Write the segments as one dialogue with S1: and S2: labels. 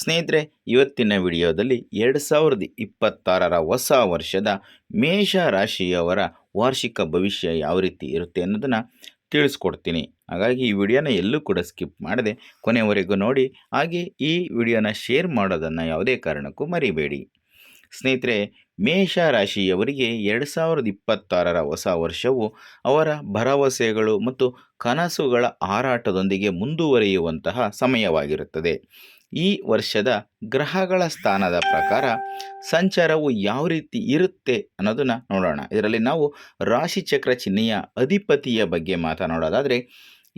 S1: ಸ್ನೇಹಿತರೆ, ಇವತ್ತಿನ ವಿಡಿಯೋದಲ್ಲಿ ಎರಡು ಸಾವಿರದ ಇಪ್ಪತ್ತಾರರ ಹೊಸ ವರ್ಷದ ಮೇಷ ರಾಶಿಯವರ ವಾರ್ಷಿಕ ಭವಿಷ್ಯ ಯಾವ ರೀತಿ ಇರುತ್ತೆ ಅನ್ನೋದನ್ನು ತಿಳಿಸ್ಕೊಡ್ತೀನಿ. ಹಾಗಾಗಿ ಈ ವಿಡಿಯೋನ ಎಲ್ಲೂ ಕೂಡ ಸ್ಕಿಪ್ ಮಾಡದೆ ಕೊನೆವರೆಗೂ ನೋಡಿ, ಹಾಗೆ ಈ ವಿಡಿಯೋನ ಶೇರ್ ಮಾಡೋದನ್ನು ಯಾವುದೇ ಕಾರಣಕ್ಕೂ ಮರಿಬೇಡಿ. ಸ್ನೇಹಿತರೆ ಮೇಷ ರಾಶಿಯವರಿಗೆ ಎರಡು ಸಾವಿರದ ಇಪ್ಪತ್ತಾರರ ಹೊಸ ವರ್ಷವು ಅವರ ಭರವಸೆಗಳು ಮತ್ತು ಕನಸುಗಳ ಹಾರಾಟದೊಂದಿಗೆ ಮುಂದುವರಿಯುವಂತಹ ಸಮಯವಾಗಿರುತ್ತದೆ. ಈ ವರ್ಷದ ಗ್ರಹಗಳ ಸ್ಥಾನದ ಪ್ರಕಾರ ಸಂಚಾರವು ಯಾವ ರೀತಿ ಇರುತ್ತೆ ಅನ್ನೋದನ್ನು ನೋಡೋಣ. ಇದರಲ್ಲಿ ನಾವು ರಾಶಿಚಕ್ರ ಚಿಹ್ನೆಯ ಅಧಿಪತಿಯ ಬಗ್ಗೆ ಮಾತನಾಡೋದಾದರೆ,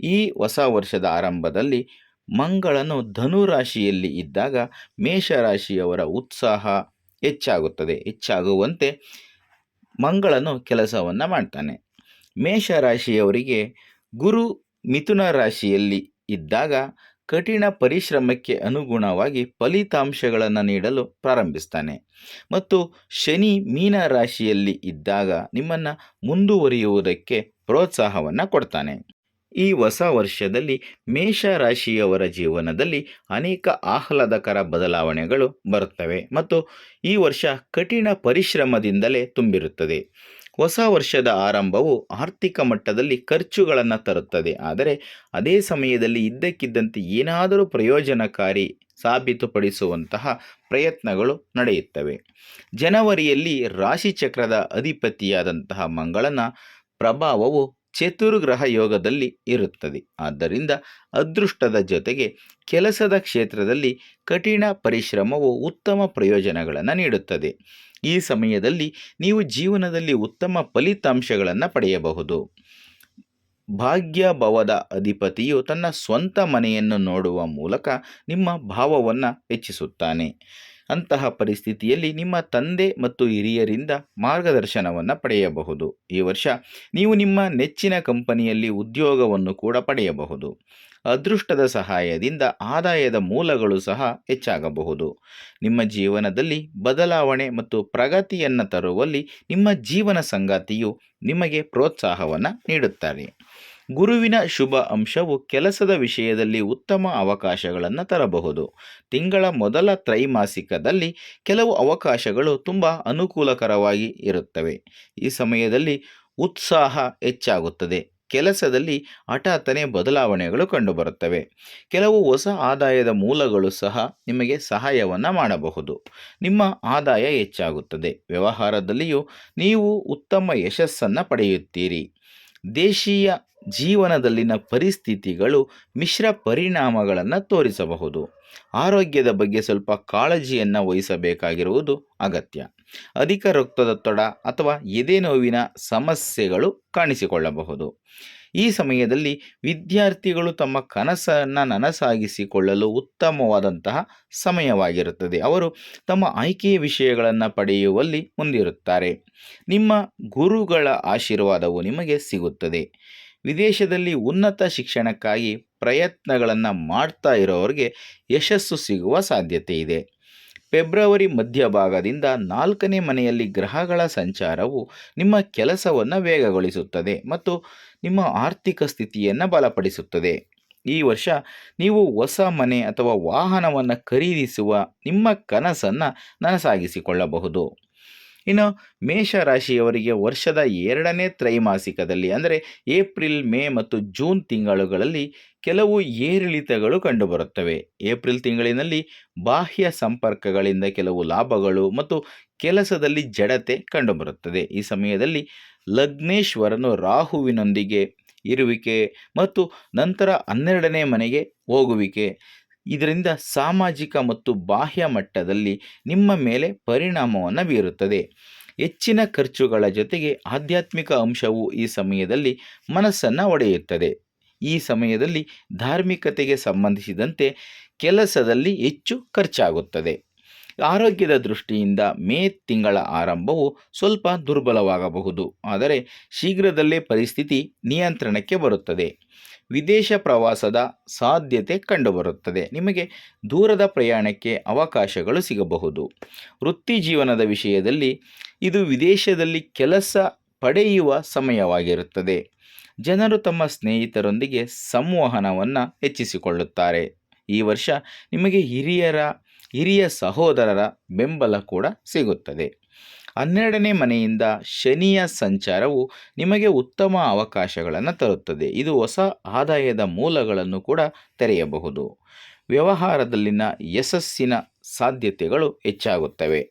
S1: ಈ ಹೊಸ ವರ್ಷದ ಆರಂಭದಲ್ಲಿ ಮಂಗಳನು ಧನು ರಾಶಿಯಲ್ಲಿ ಇದ್ದಾಗ ಮೇಷರಾಶಿಯವರ ಉತ್ಸಾಹ ಹೆಚ್ಚಾಗುತ್ತದೆ. ಹೆಚ್ಚಾಗುವಂತೆ ಮಂಗಳನು ಕೆಲಸವನ್ನು ಮಾಡ್ತಾನೆ. ಮೇಷರಾಶಿಯವರಿಗೆ ಗುರು ಮಿಥುನ ರಾಶಿಯಲ್ಲಿ ಇದ್ದಾಗ ಕಠಿಣ ಪರಿಶ್ರಮಕ್ಕೆ ಅನುಗುಣವಾಗಿ ಫಲಿತಾಂಶಗಳನ್ನು ನೀಡಲು ಪ್ರಾರಂಭಿಸ್ತಾನೆ. ಮತ್ತು ಶನಿ ಮೀನ ರಾಶಿಯಲ್ಲಿ ಇದ್ದಾಗ ನಿಮ್ಮನ್ನು ಮುಂದುವರಿಯುವುದಕ್ಕೆ ಪ್ರೋತ್ಸಾಹವನ್ನು ಕೊಡ್ತಾನೆ. ಈ ಹೊಸ ವರ್ಷದಲ್ಲಿ ಮೇಷ ರಾಶಿಯವರ ಜೀವನದಲ್ಲಿ ಅನೇಕ ಆಹ್ಲಾದಕರ ಬದಲಾವಣೆಗಳು ಬರುತ್ತವೆ ಮತ್ತು ಈ ವರ್ಷ ಕಠಿಣ ಪರಿಶ್ರಮದಿಂದಲೇ ತುಂಬಿರುತ್ತದೆ. ಹೊಸ ವರ್ಷದ ಆರಂಭವು ಆರ್ಥಿಕ ಮಟ್ಟದಲ್ಲಿ ಖರ್ಚುಗಳನ್ನು ತರುತ್ತದೆ. ಆದರೆ ಅದೇ ಸಮಯದಲ್ಲಿ ಇದ್ದಕ್ಕಿದ್ದಂತೆ ಏನಾದರೂ ಪ್ರಯೋಜನಕಾರಿ ಸಾಬೀತುಪಡಿಸುವಂತಹ ಪ್ರಯತ್ನಗಳು ನಡೆಯುತ್ತವೆ. ಜನವರಿಯಲ್ಲಿ ರಾಶಿಚಕ್ರದ ಅಧಿಪತಿಯಾದಂತಹ ಮಂಗಳನ ಪ್ರಭಾವವು ಚತುರ್ಗ್ರಹ ಯೋಗದಲ್ಲಿ ಇರುತ್ತದೆ. ಆದ್ದರಿಂದ ಅದೃಷ್ಟದ ಜೊತೆಗೆ ಕೆಲಸದ ಕ್ಷೇತ್ರದಲ್ಲಿ ಕಠಿಣ ಪರಿಶ್ರಮವು ಉತ್ತಮ ಪ್ರಯೋಜನಗಳನ್ನು ನೀಡುತ್ತದೆ. ಈ ಸಮಯದಲ್ಲಿ ನೀವು ಜೀವನದಲ್ಲಿ ಉತ್ತಮ ಫಲಿತಾಂಶಗಳನ್ನು ಪಡೆಯಬಹುದು. ಭಾಗ್ಯಭವದ ಅಧಿಪತಿಯು ತನ್ನ ಸ್ವಂತ ಮನೆಯನ್ನು ನೋಡುವ ಮೂಲಕ ನಿಮ್ಮ ಭಾವವನ್ನು ಹೆಚ್ಚಿಸುತ್ತಾನೆ. ಅಂತಹ ಪರಿಸ್ಥಿತಿಯಲ್ಲಿ ನಿಮ್ಮ ತಂದೆ ಮತ್ತು ಹಿರಿಯರಿಂದ ಮಾರ್ಗದರ್ಶನವನ್ನು ಪಡೆಯಬಹುದು. ಈ ವರ್ಷ ನೀವು ನಿಮ್ಮ ನೆಚ್ಚಿನ ಕಂಪನಿಯಲ್ಲಿ ಉದ್ಯೋಗವನ್ನು ಕೂಡ ಪಡೆಯಬಹುದು. ಅದೃಷ್ಟದ ಸಹಾಯದಿಂದ ಆದಾಯದ ಮೂಲಗಳು ಸಹ ಹೆಚ್ಚಾಗಬಹುದು. ನಿಮ್ಮ ಜೀವನದಲ್ಲಿ ಬದಲಾವಣೆ ಮತ್ತು ಪ್ರಗತಿಯನ್ನು ತರುವಲ್ಲಿ ನಿಮ್ಮ ಜೀವನ ಸಂಗಾತಿಯು ನಿಮಗೆ ಪ್ರೋತ್ಸಾಹವನ್ನು ನೀಡುತ್ತಾರೆ. ಗುರುವಿನ ಶುಭ ಅಂಶವು ಕೆಲಸದ ವಿಷಯದಲ್ಲಿ ಉತ್ತಮ ಅವಕಾಶಗಳನ್ನು ತರಬಹುದು. ತಿಂಗಳ ಮೊದಲ ತ್ರೈಮಾಸಿಕದಲ್ಲಿ ಕೆಲವು ಅವಕಾಶಗಳು ತುಂಬ ಅನುಕೂಲಕರವಾಗಿ ಇರುತ್ತವೆ. ಈ ಸಮಯದಲ್ಲಿ ಉತ್ಸಾಹ ಹೆಚ್ಚಾಗುತ್ತದೆ. ಕೆಲಸದಲ್ಲಿ ಹಠಾತ್ತನೆ ಬದಲಾವಣೆಗಳು ಕಂಡುಬರುತ್ತವೆ. ಕೆಲವು ಹೊಸ ಆದಾಯದ ಮೂಲಗಳು ಸಹ ನಿಮಗೆ ಸಹಾಯವನ್ನು ಮಾಡಬಹುದು. ನಿಮ್ಮ ಆದಾಯ ಹೆಚ್ಚಾಗುತ್ತದೆ. ವ್ಯವಹಾರದಲ್ಲಿಯೂ ನೀವು ಉತ್ತಮ ಯಶಸ್ಸನ್ನು ಪಡೆಯುತ್ತೀರಿ. ದೇಶೀಯ ಜೀವನದಲ್ಲಿನ ಪರಿಸ್ಥಿತಿಗಳು ಮಿಶ್ರ ಪರಿಣಾಮಗಳನ್ನು ತೋರಿಸಬಹುದು. ಆರೋಗ್ಯದ ಬಗ್ಗೆ ಸ್ವಲ್ಪ ಕಾಳಜಿಯನ್ನು ವಹಿಸಬೇಕಾಗಿರುವುದು ಅಗತ್ಯ. ಅಧಿಕ ರಕ್ತದೊತ್ತಡ ಅಥವಾ ಎದೆ ನೋವಿನ ಸಮಸ್ಯೆಗಳು ಕಾಣಿಸಿಕೊಳ್ಳಬಹುದು. ಈ ಸಮಯದಲ್ಲಿ ವಿದ್ಯಾರ್ಥಿಗಳು ತಮ್ಮ ಕನಸನ್ನು ನನಸಾಗಿಸಿಕೊಳ್ಳಲು ಉತ್ತಮವಾದಂತಹ ಸಮಯವಾಗಿರುತ್ತದೆ. ಅವರು ತಮ್ಮ ಆಯ್ಕೆಯ ವಿಷಯಗಳನ್ನು ಪಡೆಯುವಲ್ಲಿ ಮುಂದಿರುತ್ತಾರೆ. ನಿಮ್ಮ ಗುರುಗಳ ಆಶೀರ್ವಾದವು ನಿಮಗೆ ಸಿಗುತ್ತದೆ. ವಿದೇಶದಲ್ಲಿ ಉನ್ನತ ಶಿಕ್ಷಣಕ್ಕಾಗಿ ಪ್ರಯತ್ನಗಳನ್ನು ಮಾಡ್ತಾ ಇರೋರಿಗೆ ಯಶಸ್ಸು ಸಿಗುವ ಸಾಧ್ಯತೆ ಇದೆ. ಫೆಬ್ರವರಿ ಮಧ್ಯಭಾಗದಿಂದ ನಾಲ್ಕನೇ ಮನೆಯಲ್ಲಿ ಗ್ರಹಗಳ ಸಂಚಾರವು ನಿಮ್ಮ ಕೆಲಸವನ್ನು ವೇಗಗೊಳಿಸುತ್ತದೆ ಮತ್ತು ನಿಮ್ಮ ಆರ್ಥಿಕ ಸ್ಥಿತಿಯನ್ನು ಬಲಪಡಿಸುತ್ತದೆ. ಈ ವರ್ಷ ನೀವು ಹೊಸ ಮನೆ ಅಥವಾ ವಾಹನವನ್ನು ಖರೀದಿಸುವ ನಿಮ್ಮ ಕನಸನ್ನು ನನಸಾಗಿಸಿಕೊಳ್ಳಬಹುದು. ಇನ್ನು ಮೇಷರಾಶಿಯವರಿಗೆ ವರ್ಷದ ಎರಡನೇ ತ್ರೈಮಾಸಿಕದಲ್ಲಿ ಅಂದರೆ ಏಪ್ರಿಲ್, ಮೇ ಮತ್ತು ಜೂನ್ ತಿಂಗಳುಗಳಲ್ಲಿ ಕೆಲವು ಏರಿಳಿತಗಳು ಕಂಡುಬರುತ್ತವೆ. ಏಪ್ರಿಲ್ ತಿಂಗಳಿನಲ್ಲಿ ಬಾಹ್ಯ ಸಂಪರ್ಕಗಳಿಂದ ಕೆಲವು ಲಾಭಗಳು ಮತ್ತು ಕೆಲಸದಲ್ಲಿ ಜಡತೆ ಕಂಡುಬರುತ್ತದೆ. ಈ ಸಮಯದಲ್ಲಿ ಲಗ್ನೇಶ್ವರನು ರಾಹುವಿನೊಂದಿಗೆ ಇರುವಿಕೆ ಮತ್ತು ನಂತರ ಹನ್ನೆರಡನೇ ಮನೆಗೆ ಹೋಗುವಿಕೆ. ಇದರಿಂದ ಸಾಮಾಜಿಕ ಮತ್ತು ಬಾಹ್ಯ ಮಟ್ಟದಲ್ಲಿ ನಿಮ್ಮ ಮೇಲೆ ಪರಿಣಾಮವನ್ನು ಬೀರುತ್ತದೆ. ಹೆಚ್ಚಿನ ಖರ್ಚುಗಳ ಜೊತೆಗೆ ಆಧ್ಯಾತ್ಮಿಕ ಅಂಶವು ಈ ಸಮಯದಲ್ಲಿ ಮನಸ್ಸನ್ನು ಒಡೆಯುತ್ತದೆ. ಈ ಸಮಯದಲ್ಲಿ ಧಾರ್ಮಿಕತೆಗೆ ಸಂಬಂಧಿಸಿದಂತೆ ಕೆಲಸದಲ್ಲಿ ಹೆಚ್ಚು ಖರ್ಚಾಗುತ್ತದೆ. ಆರೋಗ್ಯದ ದೃಷ್ಟಿಯಿಂದ ಮೇ ತಿಂಗಳ ಆರಂಭವು ಸ್ವಲ್ಪ ದುರ್ಬಲವಾಗಬಹುದು. ಆದರೆ ಶೀಘ್ರದಲ್ಲೇ ಪರಿಸ್ಥಿತಿ ನಿಯಂತ್ರಣಕ್ಕೆ ಬರುತ್ತದೆ. ವಿದೇಶ ಪ್ರವಾಸದ ಸಾಧ್ಯತೆ ಕಂಡುಬರುತ್ತದೆ. ನಿಮಗೆ ದೂರದ ಪ್ರಯಾಣಕ್ಕೆ ಅವಕಾಶಗಳು ಸಿಗಬಹುದು. ವೃತ್ತಿ ಜೀವನದ ವಿಷಯದಲ್ಲಿ ಇದು ವಿದೇಶದಲ್ಲಿ ಕೆಲಸ ಪಡೆಯುವ ಸಮಯವಾಗಿರುತ್ತದೆ. ಜನರು ತಮ್ಮ ಸ್ನೇಹಿತರೊಂದಿಗೆ ಸಂವಹನವನ್ನು ಹೆಚ್ಚಿಸಿಕೊಳ್ಳುತ್ತಾರೆ. ಈ ವರ್ಷ ನಿಮಗೆ ಹಿರಿಯರ ಹಿರಿಯ ಸಹೋದರರ ಬೆಂಬಲ ಕೂಡ ಸಿಗುತ್ತದೆ. ಹನ್ನೆರಡನೇ ಮನೆಯಿಂದ ಶನಿಯ ಸಂಚಾರವು ನಿಮಗೆ ಉತ್ತಮ ಅವಕಾಶಗಳನ್ನು ತರುತ್ತದೆ. ಇದು ಹೊಸ ಆದಾಯದ ಮೂಲಗಳನ್ನು ಕೂಡ ತೆರೆಯಬಹುದು. ವ್ಯವಹಾರದಲ್ಲಿನ ಯಶಸ್ಸಿನ ಸಾಧ್ಯತೆಗಳು ಹೆಚ್ಚಾಗುತ್ತವೆ.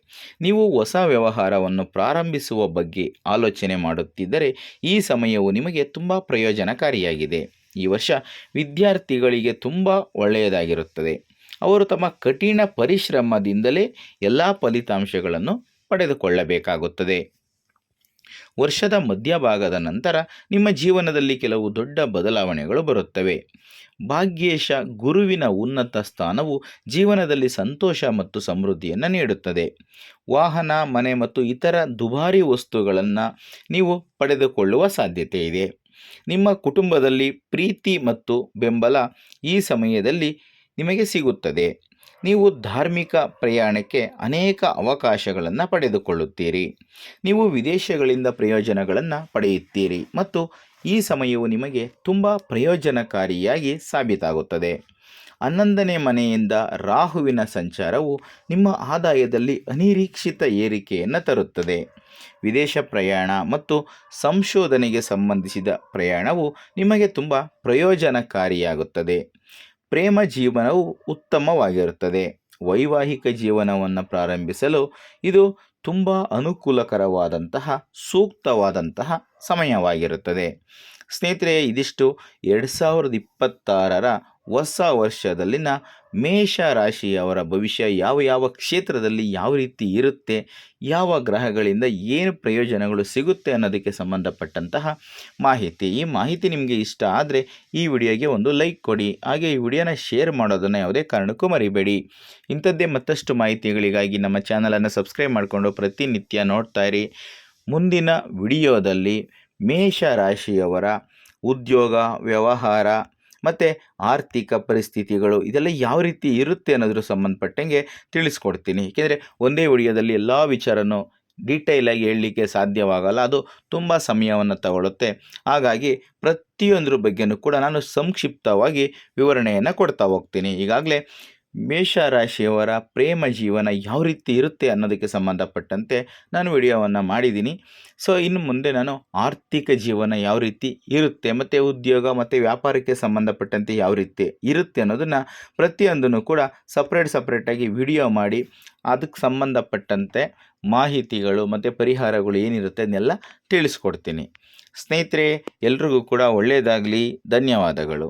S1: ನೀವು ಹೊಸ ವ್ಯವಹಾರವನ್ನು ಪ್ರಾರಂಭಿಸುವ ಬಗ್ಗೆ ಆಲೋಚನೆ ಮಾಡುತ್ತಿದ್ದರೆ ಈ ಸಮಯವು ನಿಮಗೆ ತುಂಬ ಪ್ರಯೋಜನಕಾರಿಯಾಗಿದೆ. ಈ ವರ್ಷ ವಿದ್ಯಾರ್ಥಿಗಳಿಗೆ ತುಂಬ ಒಳ್ಳೆಯದಾಗಿರುತ್ತದೆ. ಅವರು ತಮ್ಮ ಕಠಿಣ ಪರಿಶ್ರಮದಿಂದಲೇ ಎಲ್ಲ ಫಲಿತಾಂಶಗಳನ್ನು ಪಡೆದುಕೊಳ್ಳಬೇಕಾಗುತ್ತದೆ. ವರ್ಷದ ಮಧ್ಯಭಾಗದ ನಂತರ ನಿಮ್ಮ ಜೀವನದಲ್ಲಿ ಕೆಲವು ದೊಡ್ಡ ಬದಲಾವಣೆಗಳು ಬರುತ್ತವೆ. ಭಾಗ್ಯೇಶ ಗುರುವಿನ ಉನ್ನತ ಸ್ಥಾನವು ಜೀವನದಲ್ಲಿ ಸಂತೋಷ ಮತ್ತು ಸಮೃದ್ಧಿಯನ್ನು ನೀಡುತ್ತದೆ. ವಾಹನ, ಮನೆ ಮತ್ತು ಇತರ ದುಬಾರಿ ವಸ್ತುಗಳನ್ನು ನೀವು ಪಡೆದುಕೊಳ್ಳುವ ಸಾಧ್ಯತೆ ಇದೆ. ನಿಮ್ಮ ಕುಟುಂಬದಲ್ಲಿ ಪ್ರೀತಿ ಮತ್ತು ಬೆಂಬಲ ಈ ಸಮಯದಲ್ಲಿ ನಿಮಗೆ ಸಿಗುತ್ತದೆ. ನೀವು ಧಾರ್ಮಿಕ ಪ್ರಯಾಣಕ್ಕೆ ಅನೇಕ ಅವಕಾಶಗಳನ್ನು ಪಡೆದುಕೊಳ್ಳುತ್ತೀರಿ. ನೀವು ವಿದೇಶಗಳಿಂದ ಪ್ರಯೋಜನಗಳನ್ನು ಪಡೆಯುತ್ತೀರಿ ಮತ್ತು ಈ ಸಮಯವು ನಿಮಗೆ ತುಂಬ ಪ್ರಯೋಜನಕಾರಿಯಾಗಿ ಸಾಬೀತಾಗುತ್ತದೆ. ಹನ್ನೊಂದನೇ ಮನೆಯಿಂದ ರಾಹುವಿನ ಸಂಚಾರವು ನಿಮ್ಮ ಆದಾಯದಲ್ಲಿ ಅನಿರೀಕ್ಷಿತ ಏರಿಕೆಯನ್ನು ತರುತ್ತದೆ. ವಿದೇಶ ಪ್ರಯಾಣ ಮತ್ತು ಸಂಶೋಧನೆಗೆ ಸಂಬಂಧಿಸಿದ ಪ್ರಯಾಣವು ನಿಮಗೆ ತುಂಬ ಪ್ರಯೋಜನಕಾರಿಯಾಗುತ್ತದೆ. ಪ್ರೇಮ ಜೀವನವು ಉತ್ತಮವಾಗಿರುತ್ತದೆ. ವೈವಾಹಿಕ ಜೀವನವನ್ನು ಪ್ರಾರಂಭಿಸಲು ಇದು ತುಂಬ ಅನುಕೂಲಕರವಾದಂತಹ, ಸೂಕ್ತವಾದಂತಹ ಸಮಯವಾಗಿರುತ್ತದೆ. ಸ್ನೇಹಿತರೆ, ಇದಿಷ್ಟು ಎರಡು ಸಾವಿರದ ಇಪ್ಪತ್ತಾರರ ಹೊಸ ವರ್ಷದಲ್ಲಿನ ಮೇಷ ರಾಶಿಯವರ ಭವಿಷ್ಯ ಯಾವ ಯಾವ ಕ್ಷೇತ್ರದಲ್ಲಿ ಯಾವ ರೀತಿ ಇರುತ್ತೆ, ಯಾವ ಗ್ರಹಗಳಿಂದ ಏನು ಪ್ರಯೋಜನಗಳು ಸಿಗುತ್ತೆ ಅನ್ನೋದಕ್ಕೆ ಸಂಬಂಧಪಟ್ಟಂತಹ ಮಾಹಿತಿ. ಈ ಮಾಹಿತಿ ನಿಮಗೆ ಇಷ್ಟ ಆದರೆ ಈ ವಿಡಿಯೋಗೆ ಒಂದು ಲೈಕ್ ಕೊಡಿ. ಹಾಗೆ ಈ ವಿಡಿಯೋನ ಶೇರ್ ಮಾಡೋದನ್ನು ಯಾವುದೇ ಕಾರಣಕ್ಕೂ ಮರಿಬೇಡಿ. ಇಂಥದ್ದೇ ಮತ್ತಷ್ಟು ಮಾಹಿತಿಗಳಿಗಾಗಿ ನಮ್ಮ ಚಾನಲನ್ನು ಸಬ್ಸ್ಕ್ರೈಬ್ ಮಾಡಿಕೊಂಡು ಪ್ರತಿನಿತ್ಯ ನೋಡ್ತಾ ಇರಿ. ಮುಂದಿನ ವಿಡಿಯೋದಲ್ಲಿ ಮೇಷ ರಾಶಿಯವರ ಉದ್ಯೋಗ, ವ್ಯವಹಾರ ಮತ್ತು ಆರ್ಥಿಕ ಪರಿಸ್ಥಿತಿಗಳು ಇದೆಲ್ಲ ಯಾವ ರೀತಿ ಇರುತ್ತೆ ಅನ್ನೋದ್ರ ಸಂಬಂಧಪಟ್ಟಂಗೆ ತಿಳಿಸ್ಕೊಡ್ತೀನಿ. ಏಕೆಂದರೆ ಒಂದೇ ವಿಡಿಯೋದಲ್ಲಿ ಎಲ್ಲ ವಿಚಾರನೂ ಡೀಟೇಲಾಗಿ ಹೇಳಲಿಕ್ಕೆ ಸಾಧ್ಯವಾಗಲ್ಲ. ಅದು ತುಂಬ ಸಮಯವನ್ನು ತಗೊಳ್ಳುತ್ತೆ ಹಾಗಾಗಿ ಪ್ರತಿಯೊಂದ್ರ ಬಗ್ಗೆನೂ ಕೂಡ ನಾನು ಸಂಕ್ಷಿಪ್ತವಾಗಿ ವಿವರಣೆಯನ್ನು ಕೊಡ್ತಾ ಹೋಗ್ತೀನಿ. ಈಗಾಗಲೇ ಮೇಷರಾಶಿಯವರ ಪ್ರೇಮ ಜೀವನ ಯಾವ ರೀತಿ ಇರುತ್ತೆ ಅನ್ನೋದಕ್ಕೆ ಸಂಬಂಧಪಟ್ಟಂತೆ ನಾನು ವಿಡಿಯೋವನ್ನು ಮಾಡಿದ್ದೀನಿ. ಸೊ ಇನ್ನು ಮುಂದೆ ನಾನು ಆರ್ಥಿಕ ಜೀವನ ಯಾವ ರೀತಿ ಇರುತ್ತೆ, ಮತ್ತು ಉದ್ಯೋಗ, ಮತ್ತು ವ್ಯಾಪಾರಕ್ಕೆ ಸಂಬಂಧಪಟ್ಟಂತೆ ಯಾವ ರೀತಿ ಇರುತ್ತೆ ಅನ್ನೋದನ್ನು ಪ್ರತಿಯೊಂದನ್ನು ಕೂಡ ಸಪ್ರೇಟ್ ಸಪ್ರೇಟಾಗಿ ವಿಡಿಯೋ ಮಾಡಿ, ಅದಕ್ಕೆ ಸಂಬಂಧಪಟ್ಟಂತೆ ಮಾಹಿತಿಗಳು, ಮತ್ತು ಪರಿಹಾರಗಳು ಏನಿರುತ್ತೆ ಅದನ್ನೆಲ್ಲ ತಿಳಿಸ್ಕೊಡ್ತೀನಿ. ಸ್ನೇಹಿತರೆ, ಎಲ್ರಿಗೂ ಕೂಡ ಒಳ್ಳೆಯದಾಗಲಿ ಧನ್ಯವಾದಗಳು.